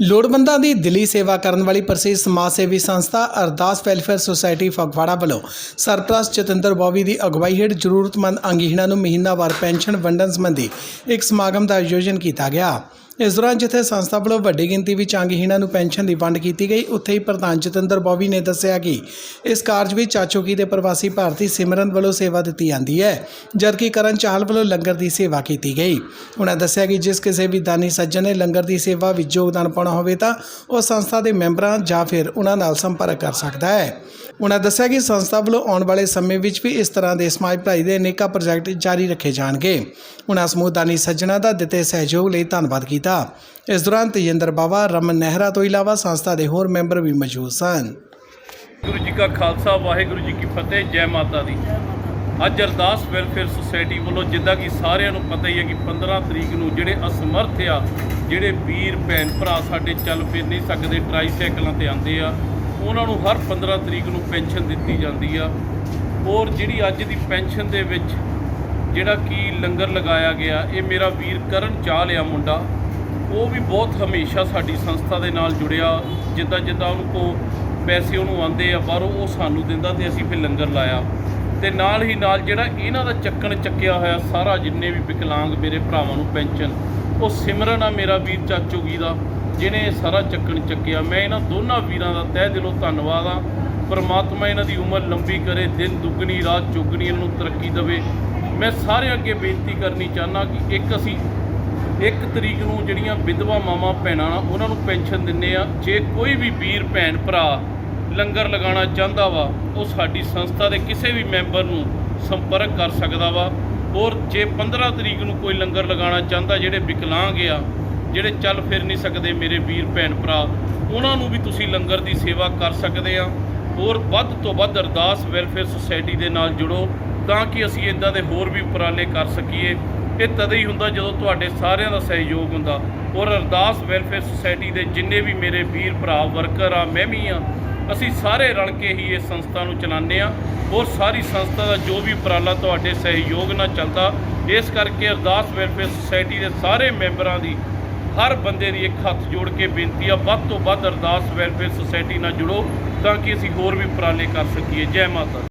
ਲੋੜਵੰਦਾਂ ਦੀ ਦਿਲੀ ਸੇਵਾ ਕਰਨ ਵਾਲੀ ਪ੍ਰਸਿੱਧ ਸਮਾਜ ਸੇਵੀ ਸੰਸਥਾ ਅਰਦਾਸ ਵੈਲਫੇਅਰ ਸੁਸਾਇਟੀ ਫਗਵਾੜਾ ਵੱਲੋਂ ਸਰਪ੍ਰਸਤ ਜਤਿੰਦਰ ਬੋਵੀ ਦੀ ਅਗਵਾਈ ਹੇਠ ਜ਼ਰੂਰਤਮੰਦ ਅੰਗਹੀਣਾਂ ਨੂੰ ਮਹੀਨਾਵਾਰ ਪੈਨਸ਼ਨ ਵੰਡਣ ਸੰਬੰਧੀ ਇੱਕ ਸਮਾਗਮ ਦਾ ਆਯੋਜਨ ਕੀਤਾ ਗਿਆ। ਇਸ ਦੌਰਾਨ ਜਿੱਥੇ ਸੰਸਥਾ ਵੱਲੋਂ ਵੱਡੀ ਗਿਣਤੀ ਵਿੱਚ ਅੰਗਹੀਣਾਂ ਨੂੰ ਪੈਨਸ਼ਨ ਦੀ ਵੰਡ ਕੀਤੀ ਗਈ, ਉੱਥੇ ਹੀ ਪ੍ਰਧਾਨ ਜਤਿੰਦਰ ਬੋਵੀ ਨੇ ਦੱਸਿਆ ਕਿ ਇਸ ਕਾਰਜ ਵਿੱਚ ਚਾਚੋਕੀ ਦੇ ਪ੍ਰਵਾਸੀ ਭਾਰਤੀ ਸਿਮਰਨ ਵੱਲੋਂ ਸੇਵਾ ਦਿੱਤੀ ਜਾਂਦੀ ਹੈ, ਜਦਕਿ ਕਰਨ ਚਾਹਲ ਵੱਲੋਂ ਲੰਗਰ ਦੀ ਸੇਵਾ ਕੀਤੀ ਗਈ। ਉਹਨਾਂ ਦੱਸਿਆ ਕਿ ਜਿਸ ਕਿਸੇ ਵੀ ਦਾਨੀ ਸੱਜਣ ਨੇ ਲੰਗਰ ਦੀ ਸੇਵਾ ਵਿੱਚ ਯੋਗਦਾਨ ਪਾਉਣਾ ਹੋਵੇ ਤਾਂ ਉਹ ਸੰਸਥਾ ਦੇ ਮੈਂਬਰਾਂ ਜਾਂ ਫਿਰ ਉਹਨਾਂ ਨਾਲ ਸੰਪਰਕ ਕਰ ਸਕਦਾ ਹੈ। ਉਹਨਾਂ ਦੱਸਿਆ ਕਿ ਸੰਸਥਾ ਵੱਲੋਂ ਆਉਣ ਵਾਲੇ ਸਮੇਂ ਵਿੱਚ ਵੀ ਇਸ ਤਰ੍ਹਾਂ ਦੇ ਸਮਾਜ ਭਲਾਈ ਦੇ ਅਨੇਕਾਂ ਪ੍ਰੋਜੈਕਟ ਜਾਰੀ ਰੱਖੇ ਜਾਣਗੇ। ਉਹਨਾਂ ਸਮੂਹ ਦਾਨੀ ਸੱਜਣਾ ਦਾ ਦਿੱਤੇ ਸਹਿਯੋਗ ਲਈ ਧੰਨਵਾਦ ਕੀਤਾ ਇਸ ਦੌਰਾਨ ਤੇਜਿੰਦਰ ਬਾਵਾ, ਰਮਨ ਨਹਿਰਾ ਤੋਂ ਇਲਾਵਾ ਸੰਸਥਾ ਦੇ ਹੋਰ ਮੈਂਬਰ ਵੀ ਮੌਜੂਦ ਸਨ। ਗੁਰੂ ਜੀ ਕਾ ਖਾਲਸਾ, ਵਾਹਿਗੁਰੂ ਜੀ ਕੀ ਫਤਿਹ, ਜੈ ਮਾਤਾ ਦੀ। ਅੱਜ ਅਰਦਾਸ ਵੈਲਫੇਅਰ ਸੁਸਾਇਟੀ ਵੱਲੋਂ ਜਿੱਦਾਂ ਕਿ ਸਾਰਿਆਂ ਨੂੰ ਪਤਾ ਹੀ ਹੈ ਕਿ 15 ਤਰੀਕ ਨੂੰ ਜਿਹੜੇ ਅਸਮਰਥ ਆ, ਜਿਹੜੇ ਵੀਰ, ਭੈਣ, ਭਰਾ ਸਾਡੇ ਚੱਲ ਫਿਰ ਨਹੀਂ ਸਕਦੇ ਟਰਾਈਸਾਈਕਲਾਂ ਤੇ ਆਉਂਦੇ ਆ, ਉਹਨਾਂ ਨੂੰ ਹਰ 15 ਤਰੀਕ ਨੂੰ ਪੈਨਸ਼ਨ ਦਿੱਤੀ ਜਾਂਦੀ ਆ। ਔਰ ਜਿਹੜੀ ਅੱਜ ਦੀ ਪੈਨਸ਼ਨ ਦੇ ਵਿੱਚ ਜਿਹੜਾ ਕੀ ਲੰਗਰ ਲਗਾਇਆ ਗਿਆ, ਇਹ ਮੇਰਾ ਵੀਰ ਕਰਨ ਚਾਹ ਆ ਮੁੰਡਾ। ਉਹ ਵੀ ਬਹੁਤ ਹਮੇਸ਼ਾ ਸਾਡੀ ਸੰਸਥਾ ਦੇ ਨਾਲ ਜੁੜਿਆ, ਜਿੱਦਾਂ ਜਿੱਦਾਂ ਉਹਨੂੰ ਕੋ ਪੈਸੇ ਉਹਨੂੰ ਆਉਂਦੇ ਆ, ਬਾਹਰੋਂ ਉਹ ਸਾਨੂੰ ਦਿੰਦਾ ਤੇ ਅਸੀਂ ਫਿਰ ਲੰਗਰ ਲਾਇਆ। ਤੇ ਨਾਲ ਹੀ ਨਾਲ ਜਿਹੜਾ ਇਹਨਾਂ ਦਾ ਚੱਕਣ ਚੱਕਿਆ ਹੋਇਆ ਸਾਰਾ ਜਿੰਨੇ ਵੀ ਵਿਕਲਾਂਗ ਮੇਰੇ ਭਰਾਵਾਂ ਨੂੰ ਪੈਨਸ਼ਨ, ਉਹ ਸਿਮਰਨ ਆ ਮੇਰਾ ਵੀਰ ਚਾਚੋਗੀ ਦਾ, ਜਿਹਨੇ ਇਹ ਸਾਰਾ ਚੱਕਣ ਚੱਕਿਆ। ਮੈਂ ਇਹਨਾਂ ਦੋਨਾਂ ਵੀਰਾਂ ਦਾ ਤਹਿ ਦਿਲੋਂ ਧੰਨਵਾਦ ਆ। ਪਰਮਾਤਮਾ ਇਹਨਾਂ ਦੀ ਉਮਰ ਲੰਬੀ ਕਰੇ, ਦਿਨ ਦੁੱਗਣੀ, ਰਾਤ ਚੌਗਣੀ, ਇਹਨਾਂ ਨੂੰ ਤਰੱਕੀ ਦੇਵੇ। ਮੈਂ ਸਾਰਿਆਂ ਅੱਗੇ ਬੇਨਤੀ ਕਰਨੀ ਚਾਹੁੰਦਾ ਕਿ ਇੱਕ ਅਸੀਂ ਇੱਕ ਤਰੀਕ ਨੂੰ ਜਿਹੜੀਆਂ ਵਿਧਵਾ ਮਾਵਾਂ ਭੈਣਾਂ ਨਾ, ਉਹਨਾਂ ਨੂੰ ਪੈਨਸ਼ਨ ਦਿੰਨੇ ਆ। ਜੇ ਕੋਈ ਵੀ ਵੀਰ, ਭੈਣ, ਭਰਾ ਲੰਗਰ ਲਗਾਉਣਾ ਚਾਹੁੰਦਾ ਵਾ, ਉਹ ਸਾਡੀ ਸੰਸਥਾ ਦੇ ਕਿਸੇ ਵੀ ਮੈਂਬਰ ਨੂੰ ਸੰਪਰਕ ਕਰ ਸਕਦਾ ਵਾ। ਔਰ ਜੇ 15 ਤਰੀਕ ਨੂੰ ਕੋਈ ਲੰਗਰ ਲਗਾਉਣਾ ਚਾਹੁੰਦਾ, ਜਿਹੜੇ ਵਿਕਲਾਂਗ ਆ, ਜਿਹੜੇ ਚੱਲ ਫਿਰ ਨਹੀਂ ਸਕਦੇ ਮੇਰੇ ਵੀਰ, ਭੈਣ, ਭਰਾ, ਉਹਨਾਂ ਨੂੰ ਵੀ ਤੁਸੀਂ ਲੰਗਰ ਦੀ ਸੇਵਾ ਕਰ ਸਕਦੇ ਆ। ਔਰ ਵੱਧ ਤੋਂ ਵੱਧ ਅਰਦਾਸ, ਵੈਲਫੇਅਰ ਸੁਸਾਇਟੀ ਦੇ ਨਾਲ ਜੁੜੋ, ਤਾਂ ਕਿ ਅਸੀਂ ਇਦਾਂ ਦੇ ਹੋਰ ਵੀ ਉਪਰਾਲੇ ਕਰ ਸਕੀਏ। ਇਹ ਤਦ ਹੀ ਹੁੰਦਾ ਜਦੋਂ ਤੁਹਾਡੇ ਸਾਰਿਆਂ ਦਾ ਸਹਿਯੋਗ ਹੁੰਦਾ। ਔਰ ਅਰਦਾਸ ਵੈਲਫੇਅਰ ਸੁਸਾਇਟੀ ਦੇ ਜਿੰਨੇ ਵੀ ਮੇਰੇ ਵੀਰ ਭਰਾ, ਵਰਕਰ ਆ, ਮੈਂ ਵੀ ਆ, ਅਸੀਂ ਸਾਰੇ ਰਲ ਕੇ ਹੀ ਇਸ ਸੰਸਥਾ ਨੂੰ ਚਲਾਉਂਦੇ ਆ ਔਰ ਸਾਰੀ ਸੰਸਥਾ ਦਾ ਜੋ ਵੀ ਉਪਰਾਲਾ ਤੁਹਾਡੇ ਸਹਿਯੋਗ ਨਾਲ ਚੱਲਦਾ, ਇਸ ਕਰਕੇ ਅਰਦਾਸ ਵੈਲਫੇਅਰ ਸੁਸਾਇਟੀ ਦੇ ਸਾਰੇ ਮੈਂਬਰਾਂ ਦੀ ਹਰ ਬੰਦੇ ਦੀ ਇੱਕ ਹੱਥ ਜੋੜ ਕੇ ਬੇਨਤੀ ਆ, ਵੱਧ ਤੋਂ ਵੱਧ ਅਰਦਾਸ ਵੈਲਫੇਅਰ ਸੁਸਾਇਟੀ ਨਾਲ ਜੁੜੋ ਤਾਂ ਕਿ ਅਸੀਂ ਹੋਰ ਵੀ ਉਪਰਾਲੇ ਕਰ ਸਕੀਏ। ਜੈ ਮਾਤਾ